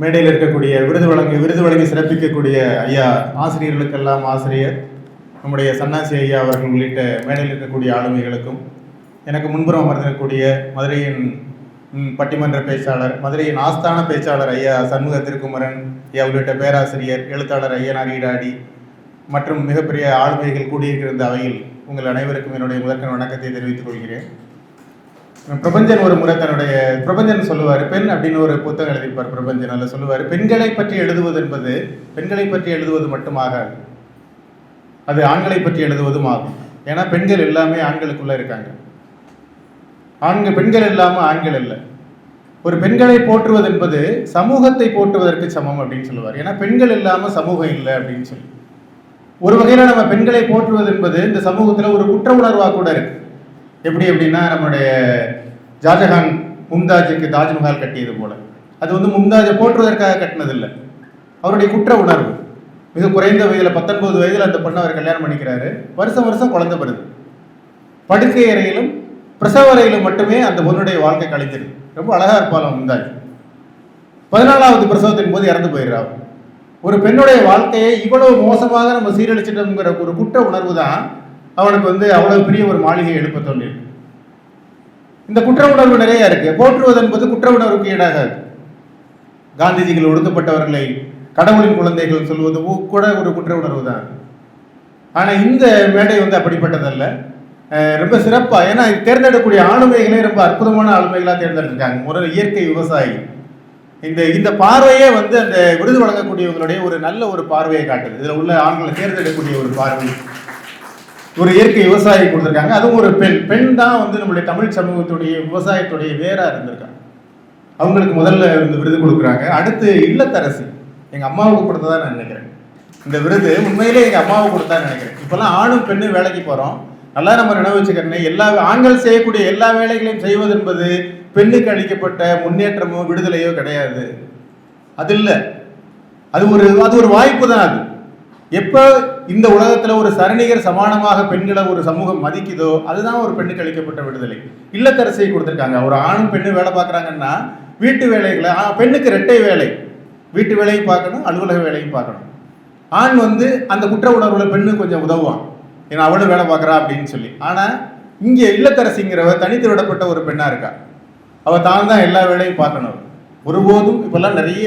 மேடையில் இருக்கக்கூடிய விருது வழங்கி விருது வழங்கி சிறப்பிக்கக்கூடிய ஐயா ஆசிரியர்களுக்கெல்லாம் ஆசிரியர் நம்முடைய சன்னாசி ஐயா அவர்கள் உள்ளிட்ட மேடையில் இருக்கக்கூடிய ஆளுமைகளுக்கும் எனக்கு முன்புறம் அமர்ந்திருக்கக்கூடிய மதுரையின் பட்டிமன்ற பேச்சாளர் மதுரையின் ஆஸ்தான பேச்சாளர் ஐயா சண்முக திருக்குமரன் ஐயா உள்ளிட்ட பேராசிரியர் எழுத்தாளர் ஐயனார் ஈடாடி மற்றும் மிகப்பெரிய ஆளுமைகள் கூடியிருக்கிற அவையில் உங்கள் அனைவருக்கும் என்னுடைய முதற்கண் வணக்கத்தை தெரிவித்துக் கொள்கிறேன். பிரபஞ்சன் ஒரு முறை தன்னுடைய பிரபஞ்சன் சொல்லுவார் பெண் அப்படின்னு ஒரு புத்தகம் எழுதியிருப்பார் பிரபஞ்சன். அதில் சொல்லுவார் பெண்களை பற்றி எழுதுவது என்பது பெண்களை பற்றி எழுதுவது மட்டுமாகாது அது ஆண்களை பற்றி எழுதுவதும் ஆகும். ஏன்னா பெண்கள் எல்லாமே ஆண்களுக்குள்ள இருக்காங்க. ஆண்கள் பெண்கள் இல்லாமல் ஆண்கள் இல்லை. ஒரு பெண்களை போற்றுவது என்பது சமூகத்தை போற்றுவதற்கு சமம் அப்படின்னு சொல்லுவார். ஏன்னா பெண்கள் இல்லாமல் சமூகம் இல்லை அப்படின்னு சொல்லி. ஒரு வகையில் நம்ம பெண்களை போற்றுவது என்பது இந்த சமூகத்தில் ஒரு குற்ற உணர்வாக கூட இருக்குது எப்படி அப்படின்னா நம்மளுடைய ஷாஜஹான் மும்தாஜுக்கு தாஜ்மஹால் கட்டியது போல. அது வந்து மும்தாஜை போற்றுவதற்காக கட்டினதில்லை. அவருடைய குற்ற உணர்வு. மிக குறைந்த வயதில் பத்தொன்பது வயதில் அந்த பொண்ணை அவர் கல்யாணம் பண்ணிக்கிறாரு. வருஷம் வருஷம் குழந்தை வருது படுக்கை அறையிலும் பிரசவ அறையிலும் மட்டுமே அந்த பொண்ணுடைய வாழ்க்கை கழிஞ்சிருது ரொம்ப அழகாக இருப்பாள் மும்தாஜ். பதினாலாவது பிரசவத்தின் போது இறந்து போயிடுறா ஒரு பெண்ணுடைய வாழ்க்கையை இவ்வளவு மோசமாக நம்ம சீரழிச்சிட்டோங்கிற ஒரு குற்ற உணர்வு தான் அவனுக்கு வந்து அவ்வளவு பெரிய ஒரு மாளிகை எழுப்ப தோன்றியிருக்கு. இந்த குற்ற உணர்வு நிறைய இருக்கு. போற்றுவது என்பது குற்ற உணர்வுக்கு ஈடாகாது காந்திஜிகள் ஒடுக்கப்பட்டவர்களை கடவுளின் குழந்தைகள் சொல்வது கூட ஒரு குற்ற உணர்வு தான். ஆனா இந்த மேடை வந்து அப்படிப்பட்டதல்ல. ரொம்ப சிறப்பா ஏன்னா தேர்ந்தெடுக்கக்கூடிய ஆளுமைகளே ரொம்ப அற்புதமான ஆளுமைகளா தேர்ந்தெடுத்திருக்காங்க. முதல்ல இயற்கை விவசாயி. இந்த இந்த பார்வையே வந்து அந்த விருது வழங்கக்கூடியவங்களுடைய ஒரு நல்ல ஒரு பார்வையை காட்டுது. இதுல உள்ள ஆண்களை தேர்ந்தெடுக்கக்கூடிய ஒரு பார்வை. ஒரு இயற்கை விவசாயி கொடுத்துருக்காங்க. அதுவும் ஒரு பெண். பெண் தான் வந்து நம்மளுடைய தமிழ் சமூகத்துடைய விவசாயத்துடைய வேராக இருந்திருக்காங்க. அவங்களுக்கு முதல்ல இந்த விருது கொடுக்குறாங்க. அடுத்து இல்லத்தரசி. எங்கள் அம்மாவுக்கு கொடுத்ததா நான் நினைக்கிறேன். இந்த விருது உண்மையிலே எங்கள் அம்மாவுக்கு கொடுத்தா நினைக்கிறேன். இப்போல்லாம் ஆணும் பெண்ணும் வேலைக்கு போகிறோம் நல்லா நம்ம நினைவு வச்சுக்கிறேன் எல்லா ஆண்கள் செய்யக்கூடிய எல்லா வேலைகளையும் செய்வது என்பது பெண்ணுக்கு அளிக்கப்பட்ட முன்னேற்றமோ விடுதலையோ கிடையாது. அது இல்லை. அது ஒரு அது ஒரு வாய்ப்பு தான் அது. எப்போ இந்த உலகத்தில் ஒரு சரணிகர் சமானமாக பெண்களை ஒரு சமூகம் மதிக்குதோ அதுதான் ஒரு பெண்ணுக்கு அளிக்கப்பட்ட விடுதலை. இல்லத்தரசியை கொடுத்துருக்காங்க. ஒரு ஆணும் பெண்ணும் வேலை பார்க்குறாங்கன்னா வீட்டு வேலைகளை ஆ, பெண்ணுக்கு ரெட்டை வேலை. வீட்டு வேலையும் பார்க்கணும் அலுவலக வேலையும் பார்க்கணும். ஆண் வந்து அந்த குற்ற உணர்வுல பெண்ணு கொஞ்சம் உதவுவான். ஏன்னா அவளும் வேலை பார்க்குறா அப்படின்னு சொல்லி. ஆனால் இங்கே இல்லத்தரசிங்கிறவ தனித்து விடப்பட்ட ஒரு பெண்ணாக இருக்கா. அவள் தான் தான் எல்லா வேலையும் பார்க்கணும். ஒருபோதும் இப்போல்லாம் நிறைய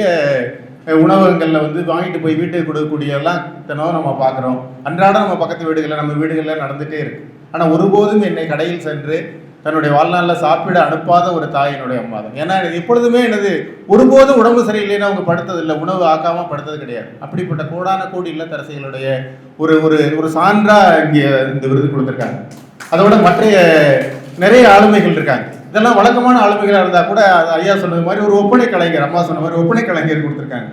உணவகங்களில் வந்து வாங்கிட்டு போய் வீட்டுக்கு கொடுக்கக்கூடிய எல்லாம் தினம் நம்ம பார்க்குறோம். அன்றாடம் நம்ம பக்கத்து வீடுகளில் நம்ம வீடுகளில் நடந்துகிட்டே இருக்கு. ஆனால் ஒருபோதும் என்னை கடையில் சென்று தன்னுடைய வாழ்நாளில் சாப்பிட அனுப்பாத ஒரு தாய் என்னுடைய அம்மா தான். ஏன்னா எப்பொழுதுமே எனது ஒருபோதும் உடம்பு சரியில்லைன்னு அவங்க படுத்ததில்லை உணவு ஆக்காமல் படுத்தது கிடையாது. அப்படிப்பட்ட கோடான கோடி இல்லத்தரசிகளுடைய ஒரு ஒரு ஒரு சான்றாக இங்கே இந்த விருது கொடுத்துருக்காங்க. அதோட மற்றைய நிறைய ஆளுமைகள் இருக்காங்க. இதெல்லாம் வழக்கமான ஆளுமைகளாக இருந்தால் கூட அது ஐயா சொன்னது மாதிரி ஒரு ஒப்பனை கலைஞர் அம்மா சொன்ன மாதிரி ஒப்பனை கலைஞர் கொடுத்துருக்காங்க.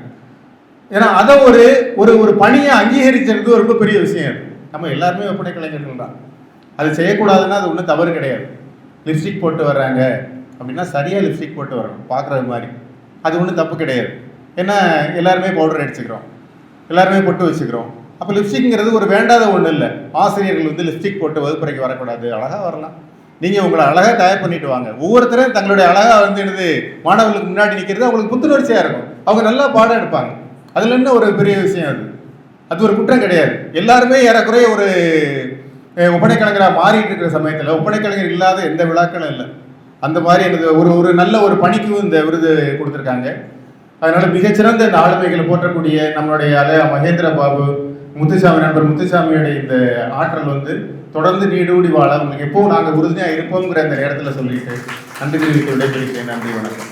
ஏன்னா அதை ஒரு ஒரு ஒரு பணியை அங்கீகரிக்கிறது ரொம்ப பெரிய விஷயம். நம்ம எல்லாருமே ஒப்பனை கலைஞர்கள் தான். அது செய்யக்கூடாதுன்னா அது ஒன்றும் தவறு கிடையாது. லிப்ஸ்டிக் போட்டு வர்றாங்க. அப்படின்னா சரியாக லிப்ஸ்டிக் போட்டு வரணும். பார்க்குறது மாதிரி. அது ஒன்றும் தப்பு கிடையாது. ஏன்னா எல்லாருமே பவுடர் அடிச்சுக்கிறோம். எல்லாருமே பொட்டு வச்சுக்கிறோம். அப்போ லிப்ஸ்டிக்ங்கிறது ஒரு வேண்டாத ஒன்றும் இல்லை. ஆசிரியர்கள் வந்து லிப்ஸ்டிக் போட்டு வகுப்பறைக்கு வரக்கூடாது. அழகாக வரலாம். நீங்கள் உங்களை அழகாக தயார் பண்ணிட்டு வாங்க. ஒவ்வொருத்தரும் தங்களுடைய அழகாக வந்து என்னது மாணவர்களுக்கு முன்னாடி நிற்கிறது அவங்களுக்கு புத்துணர்ச்சியாக இருக்கும். அவங்க நல்லா பாடம் எடுப்பாங்க. அதில் என்ன ஒரு பெரிய விஷயம் அது? அது ஒரு குற்றம் கிடையாது. எல்லாருமே ஏறக்குறைய ஒரு அஹ், ஒப்பனைக்கலைஞராக மாறிட்டு இருக்கிற சமயத்தில் ஒப்பனைக்கலைஞர் இல்லாத எந்த விழாக்களும் இல்லை. அந்த மாதிரி எனது ஒரு ஒரு நல்ல ஒரு பணிக்கும் இந்த விருது கொடுத்துருக்காங்க. அதனால மிகச்சிறந்த இந்த ஆளுமைகளை போற்றக்கூடிய நம்மளுடைய அலையா மகேந்திர பாபு முத்துசாமி நண்பர் முத்துசாமியோட இந்த ஆற்றல் வந்து தொடர்ந்து நீடூடி வாழ உங்களுக்கு எப்பவும் நாங்கள் உறுதியாக இருப்போங்கிற அந்த நேரத்தில் சொல்லிட்டு நன்றி தெரிவித்து விடைபெறுகிறேன். நன்றி வணக்கம்.